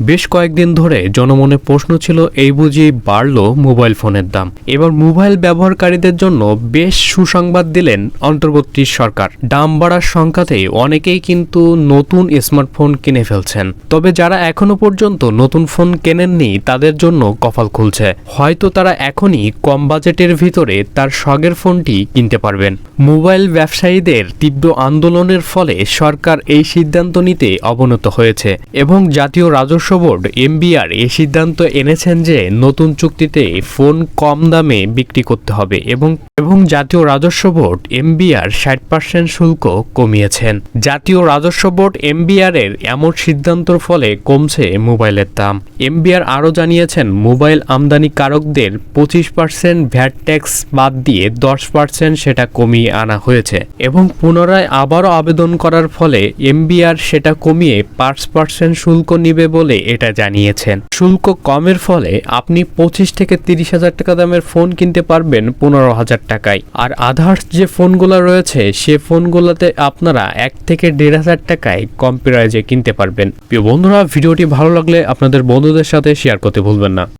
বেশ কয়েকদিন ধরে জনমনে প্রশ্ন ছিল এই বুঝি বাড়ল মোবাইল ফোনের দাম। এবার মোবাইল ব্যবহারকারীদের জন্য বেশ সুসংবাদ দিলেন অন্তর্বর্তী সরকার। দাম বাড়ার সংখ্যাতে অনেকেই কিন্তু নতুন স্মার্টফোন কিনে ফেলছেন। তবে যারা এখনও পর্যন্ত নতুন ফোন কেনেননি, তাদের জন্য কপাল খুলছে। হয়তো তারা এখনই কম বাজেটের ভিতরে তার শখের ফোনটি কিনতে পারবেন। মোবাইল ব্যবসায়ীদের তীব্র আন্দোলনের ফলে সরকার এই সিদ্ধান্ত নিতে অবনত হয়েছে এবং জাতীয় রাজস্ব বোর্ড, এমবিআর এই সিদ্ধান্ত এনেছেন যে নতুন চুক্তিতে ফোন কম দামে বিক্রি করতে হবে এবং এবং জাতীয় রাজস্ব বোর্ড, এমবিআর ষাট পার্সেন্ট শুল্ক কমিয়েছেন। জাতীয় রাজস্ব বোর্ড, এমবিআর এর এমন সিদ্ধান্তর ফলে কমছে মোবাইলের দাম। এমবিআর আরও জানিয়েছেন, মোবাইল আমদানিকারকদের পঁচিশ পার্সেন্ট ভ্যাট ট্যাক্স বাদ দিয়ে দশ পার্সেন্ট সেটা কমিয়ে আনা হয়েছে এবং পুনরায় আবারও আবেদন করার ফলে এমবিআর সেটা কমিয়ে পাঁচ পার্সেন্ট শুল্ক নিবে বলে এটা জানিয়েছেন। শুল্ক কমের ফলে আপনি পঁচিশ থেকে তিরিশ হাজার টাকা দামের ফোন কিনতে পারবেন পনেরো হাজার টাকায়। আর আধার্স যে ফোনগুলো রয়েছে, সে ফোনগুলোতে আপনারা এক থেকে দেড় হাজার টাকায় কম প্রাইজে কিনতে পারবেন। প্রিয় বন্ধুরা, ভিডিওটি ভালো লাগলে আপনাদের বন্ধুদের সাথে শেয়ার করতে ভুলবেন না।